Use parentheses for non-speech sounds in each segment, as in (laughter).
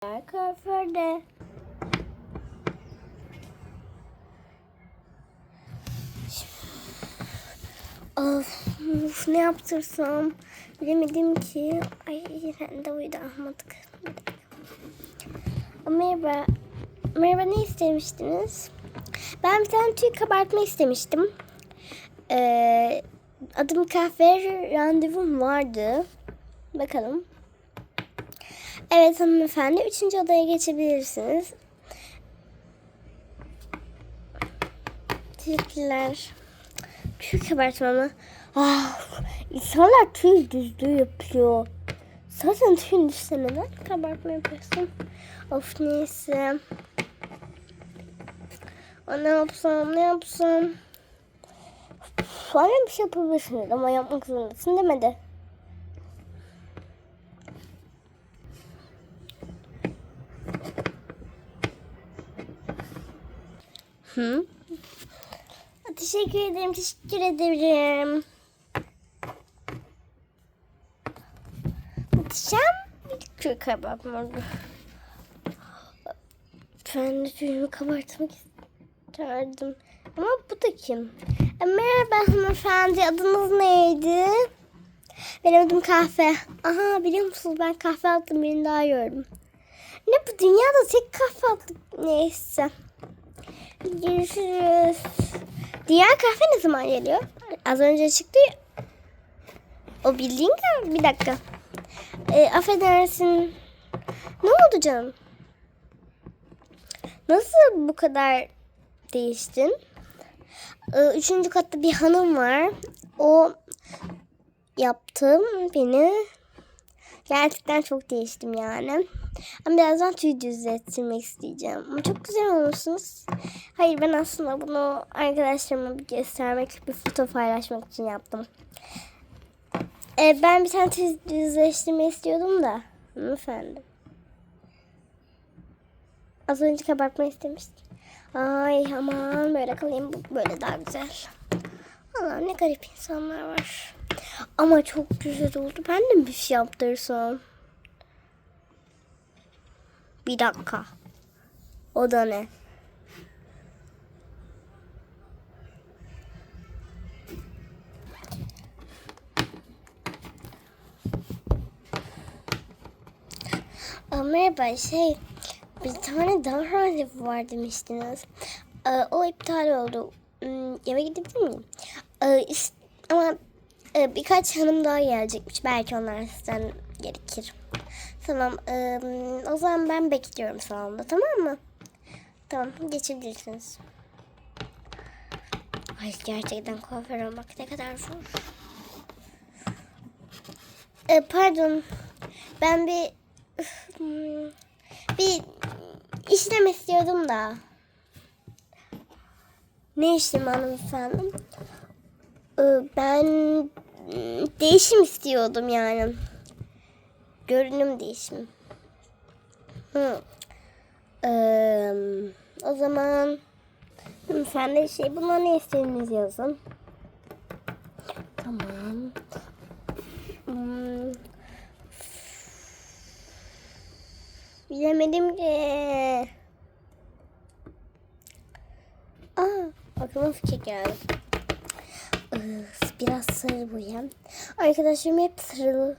Kuaförde. Of, ne yaptırsam bilemedim ki. Ay ben de uyudu ahmadık. Merhaba. Merhaba ne istemiştiniz? Ben bir tane tüy kabartma istemiştim. Ee, adım kahve randevum vardı. Bakalım. Evet hanımefendi. Üçüncü odaya geçebilirsiniz. Teşekkürler. Tüy kabartma mı? Ah, insanlar tüy düzlüğü yapıyor. Zaten tüyün düşse neden kabartma yapıyorsun? Of neyse. Aa, Ne yapsam ne yapsam. Sonra bir şey yapabilirsiniz ama yapmak zorundasın demedi. Hı? Teşekkür ederim, teşekkür ederim. Muhteşem bir köy kabartmadı. Ben de tüyümü kabartmak isterdim. Ama bu da kim? E, merhaba hanımefendi, adınız neydi? Benim adım kahve. Aha biliyor musunuz ben kahve aldım birini daha gördüm. Ne bu dünyada tek kahve aldım. Neyse. Görüşürüz. Diğer kahve ne zaman geliyor? Az önce çıktı ya. O bildiğin kahve. Bir dakika. E, affedersin. Ne oldu canım? Nasıl bu kadar değiştin? E, üçüncü katta bir hanım var. O yaptım beni. Gerçekten çok değiştim yani. Ama birazdan tüy düzlettirmek isteyeceğim. Ama çok güzel olmuşsunuz. Hayır ben aslında bunu arkadaşlarıma bir göstermek, bir foto paylaşmak için yaptım. Ee, ben bir tane tüy düzleştirme istiyordum da. Efendim. Az önce kabartma istemiştim. Ay aman böyle kalayım böyle daha güzel. Allah ne garip insanlar var. Ama çok güzel oldu. Ben de bir şey yaptırsam. Bir dakika. O da ne? Merhaba şey bir tane daha randevu var demiştiniz. O iptal oldu. Hmm, eve gidebilir miyim? Ama e, birkaç hanım daha gelecekmiş. Belki onlar sizden gerekir. Tamam. e, o zaman ben bekliyorum salonda tamam mı? Tamam geçebilirsiniz. Ay gerçekten kuaför olmak ne kadar zor. E, pardon. Ben bir hmm, bir işlem istiyordum da. Ne işlem hanımefendi? Ee, Ben mm, değişim istiyordum yani. Görünüm değişimi. Hı. Ee, o zaman sen de şey buna ne istediğinizi yazın. Tamam. Hmm. Bilemedim ki. Aa, aklıma fikir geldi. Biraz sarı boyam. Arkadaşlarım hep sarılı.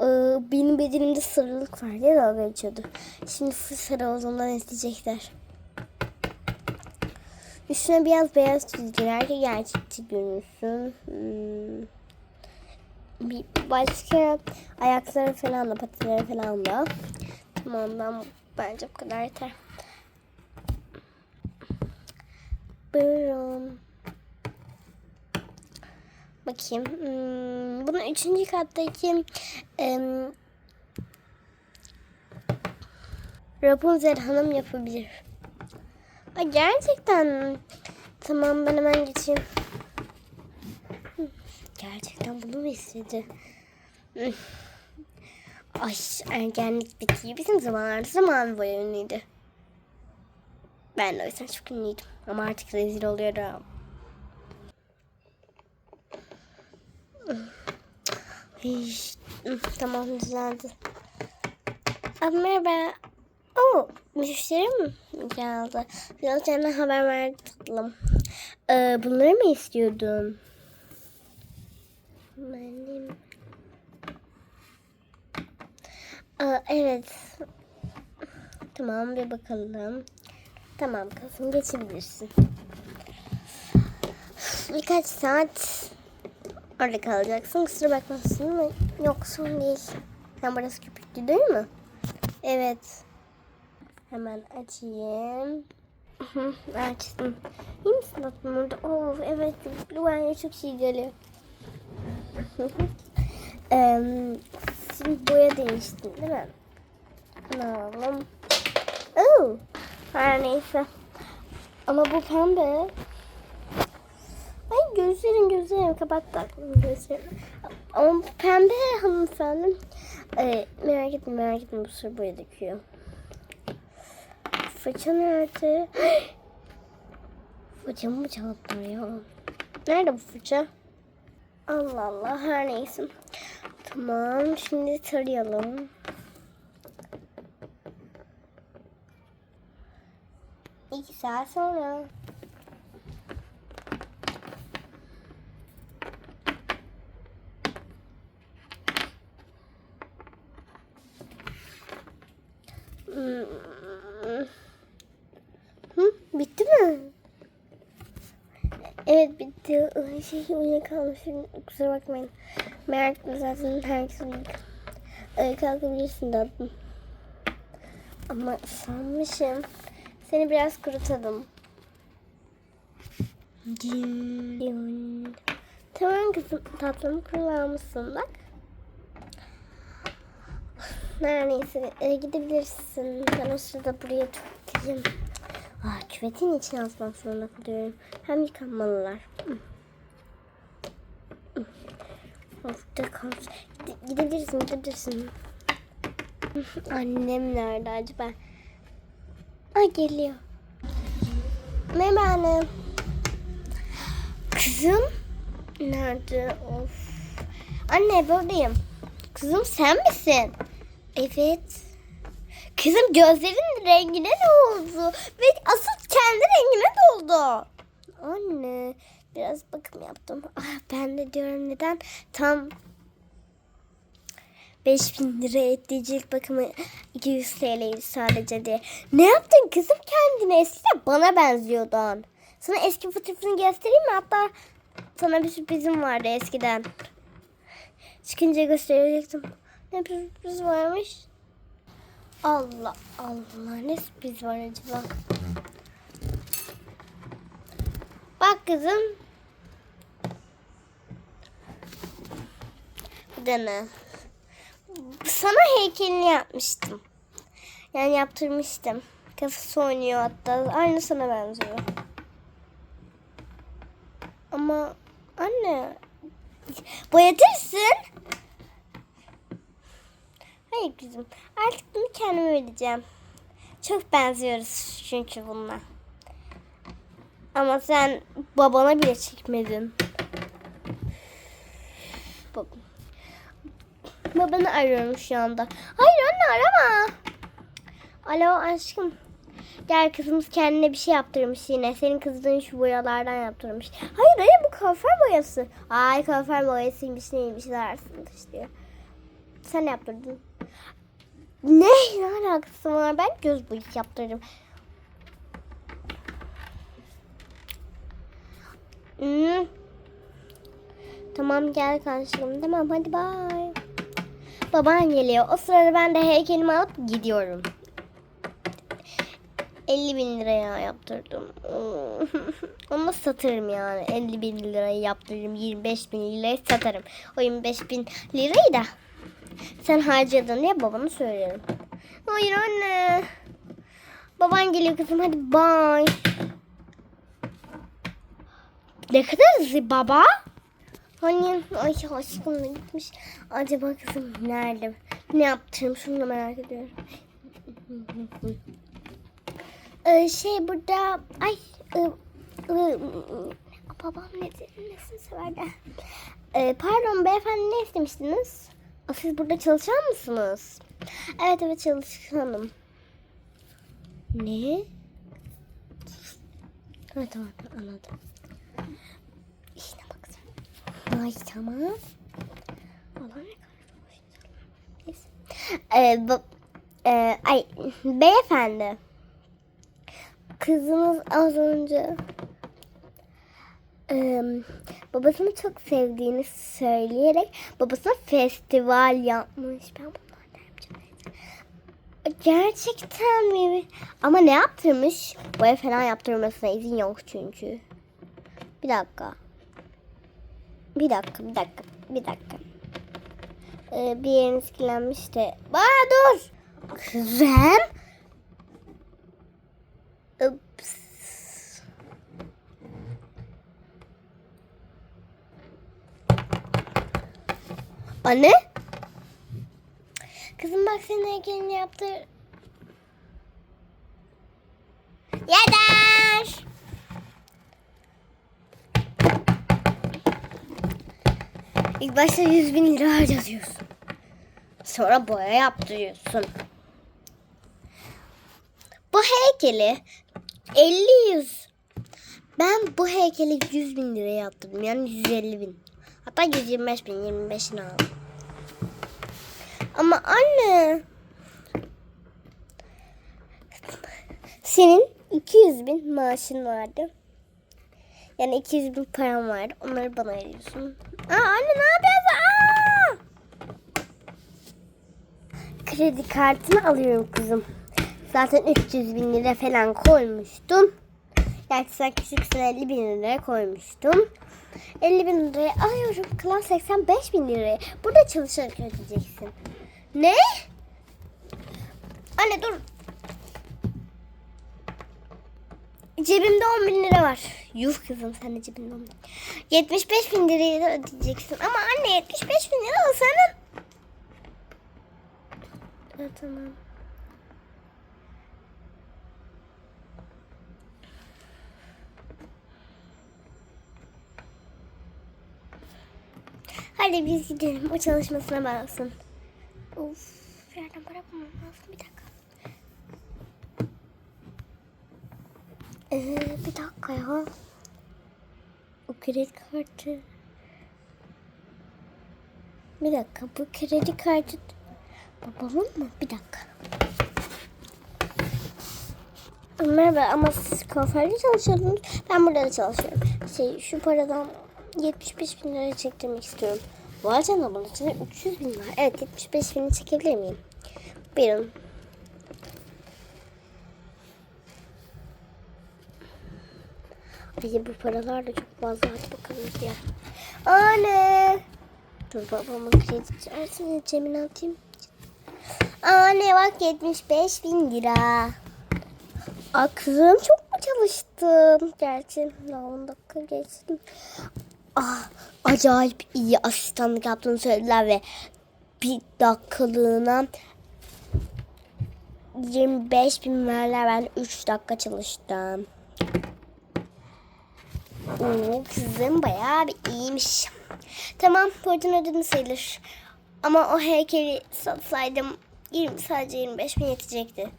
Ee, benim bedenimde sarılık var diye dalga geçiyordu. Şimdi sarı olduğundan isteyecekler. Üstüne biraz beyaz çizgiler ki gerçekçi görünsün. Hmm. Bir başka ayakları falan da patileri falan da. Tamam ben bence bu kadar yeter. Buyurun. Bakayım. Hmm, bunu üçüncü kattaki em, Rapunzel Hanım yapabilir. Ay, gerçekten. Tamam ben hemen geçeyim. Gerçekten bunu mu istedi? Hı. Ay ergenlik bitiyor. Bizim zamanlarda zaman boyu ünlüydü. Ben de o yüzden çok ünlüydüm. Ama artık rezil oluyorum. Tamam düzeldi. Abi merhaba. Oo, müşterim geldi. Biraz senden haber verdi tatlım. Ee, bunları mı istiyordun? Benim. Aa, evet. Tamam bir bakalım. Tamam kızım geçebilirsin. Birkaç saat orada kalacaksın. Kusura bakmasın ama yok sorun değil. Sen burası köpüklü değil mi? Evet. Hemen açayım. Açtım. İyi misin tatlım orada? Oh evet köpüklü bence çok iyi geliyor. Eee, Şimdi boya değiştin değil mi? Ne alalım? Oo, her neyse. Ama bu pembe. Gözlerim gözlerim kapattı gözlerim. Ama pembe hanımefendi. Ee, merak etme merak etme bu sır boya döküyor. Fırça nerede? (gasps) Fırçamı mı çaldılar ya? Nerede bu fırça? Allah Allah her neyse. Tamam şimdi tarayalım. İki saat sonra. Hmm. Hı, bitti mi? Evet bitti. Ay, Şey uyuyakalmışım. Kusura bakmayın. Merak etme zaten herkes uyuyor. Ee, kalkabilirsin tatlım. Ama sanmışım. Seni biraz kurutalım. Din. Tamam kızım tatlım kurulamışsın bak. Her neyse e, gidebilirsin. Ben o sırada buraya tutayım. Ah, küvetin içine asmak zorunda kalıyorum. Hem yıkanmalılar. Hı. Hı. Of da kalmış. Gide- Gidebilirsin gidebilirsin. (laughs) Annem nerede acaba? Ay geliyor. Merhaba anne. Kızım nerede? Of. Anne buradayım. Kızım sen misin? Evet. Kızım gözlerin rengine ne oldu? Ve asıl kendi rengine de oldu. Anne biraz bakım yaptım. (laughs) Ah, ben de diyorum neden tam 5000 lira etti cilt bakımı 200 TL'ydi sadece diye. Ne yaptın kızım kendine? Eskiden bana benziyordun. Sana eski fotoğrafını göstereyim mi? Hatta sana bir sürprizim vardı eskiden. Çıkınca gösterecektim. Ne sürpriz varmış? Allah Allah ne sürpriz var acaba? Bak kızım. Bu da ne? Sana heykelini yapmıştım. Yani yaptırmıştım. Kafası oynuyor hatta. Aynı sana benziyor. Ama anne boyatırsın. Hayır kızım. Artık bunu kendime vereceğim. Çok benziyoruz çünkü bununla. Ama sen babana bile çekmedin. Bab Babanı arıyorum şu anda. Hayır anne arama. Alo aşkım. Gel kızımız kendine bir şey yaptırmış yine. Senin kızdığın şu boyalardan yaptırmış. Hayır hayır bu kuaför boyası. Ay kuaför boyasıymış neymiş dersin işte. Sen yaptırdın. Ne? Ne alakası var? Ben göz boyası yaptırdım. Hmm. Tamam gel karşım. Tamam hadi bay. Baban geliyor. O sırada ben de heykelimi alıp gidiyorum. 50 bin liraya yaptırdım. (laughs) Onu satırım yani. 50 bin lirayı yaptırırım. 25 bin lirayı satarım. O 25 bin lirayı da sen harcadın diye babana söylerim. Hayır anne. Baban geliyor kızım hadi bye. Ne kadar hızlı baba? Hani ay aşkım da gitmiş. Acaba kızım nerede? Ne yaptırım şunu da merak ediyorum. Ee, şey burada ay ı, ı, babam ne nesini sever de. Ee, pardon beyefendi ne istemiştiniz? Siz burada çalışan mısınız? Evet evet çalışanım. Ne? Ha tamam anladım. Ay tamam. Ee, bu, e, ay beyefendi. Kızınız az önce e, babasını çok sevdiğini söyleyerek babasına festival yapmış. Ben. Gerçekten mi? Ama ne yaptırmış? Boya falan yaptırmasına izin yok çünkü. Bir dakika. Bir dakika, bir dakika, bir dakika. Ee, bir yerin etkilenmiş de. Bana dur! Krem? Ups. Anne? Kızım bak senin heykelini yaptır. Yeter. İlk başta 100 bin lira harcatıyorsun. Sonra boya yaptırıyorsun. Bu heykeli 50-100. Ben bu heykeli 100 bin liraya yaptırdım. Yani 150 bin. Hatta 125 bin, 25'ini aldım. Ama anne. Senin 200 bin maaşın vardı. Yani 200 bin param vardı. Onları bana veriyorsun. Aa anne ne yapıyorsun? Aa! Kredi kartını alıyorum kızım. Zaten 300 bin lira falan koymuştum. Küçüksün 50 bin liraya koymuştum. 50 bin liraya alıyorum. Kalan 85 bin liraya. Burada çalışarak ödeyeceksin. Ne? Anne dur. Cebimde 10 bin lira var. Yuh kızım sen de cebinde 10 bin. 75 bin lirayı da ödeyeceksin. Ama anne 75 bin lira o senin. Evet, tamam. Hadi biz gidelim. O çalışmasına bağlasın. Of. Yerden para bulmam lazım. Bir dakika. Ee, bir dakika ya. O kredi kartı. Bir dakika. Bu kredi kartı babamın mı? Bir dakika. Merhaba ama siz kuaförde çalışıyordunuz. Ben burada da çalışıyorum. Şey şu paradan 75 bin lira çektirmek istiyorum. Vay canına bunun içinde 300 bin var. Evet 75 bini çekebilir miyim? Buyurun. Ay bu paralar da çok fazla. Hadi bakalım ya. Anne. Dur babamın kredi çarşısını cebine atayım. Anne bak 75 bin lira. Aa kızım çok mu çalıştım? Gerçi daha 10 dakika geçtim. Ah, acayip iyi asistanlık yaptığını söylediler ve bir dakikalığına 25 bin verler ben 3 dakika çalıştım. Oo, kızım bayağı bir iyiymiş. Tamam borcun ödedin sayılır. Ama o heykeli satsaydım 20, sadece 25 bin yetecekti.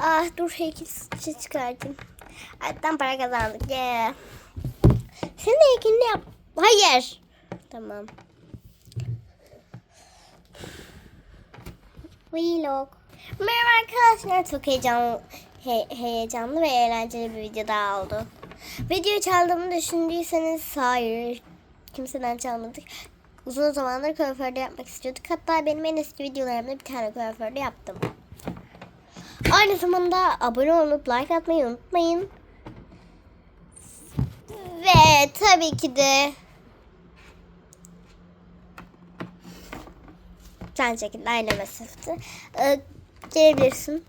Ah dur heykeli çıkartayım. Alttan para kazandık. Yeah. Sen de heykelini yap. Hayır. Tamam. Vlog. Merhaba arkadaşlar. Çok heyecanlı, he, heyecanlı ve eğlenceli bir video daha oldu. Videoyu çaldığımı düşündüyseniz hayır. Kimseden çalmadık. Uzun zamandır kuaförde yapmak istiyorduk. Hatta benim en eski videolarımda bir tane kuaförde yaptım. Aynı zamanda abone olup like atmayı unutmayın. Ve tabii ki de sen şekilde aynı mesafede ee, gelebilirsin.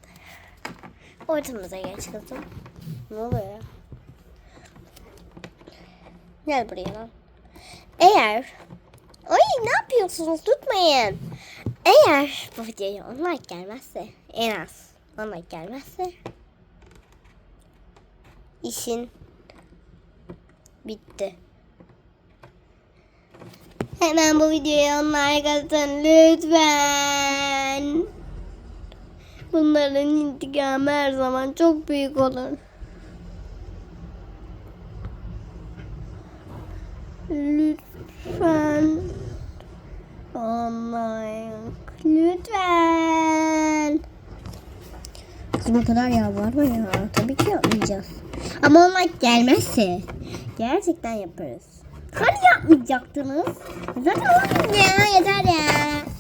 Ortamıza geç kızım. Ne oluyor? Gel buraya lan. Eğer Ay ne yapıyorsunuz? Tutmayın. Eğer bu videoya 10 like gelmezse en az 10 like gelmezse işin bitti. Hemen bu videoya 10 like atın lütfen. Bunların intikamı her zaman çok büyük olur. Lütfen. Anlayın. Lütfen. O kadar yalvarma ya. Tabii ki yapmayacağız. Ama onlar gelmezse gerçekten yaparız. Hani yapmayacaktınız? Zaten ya yeter ya.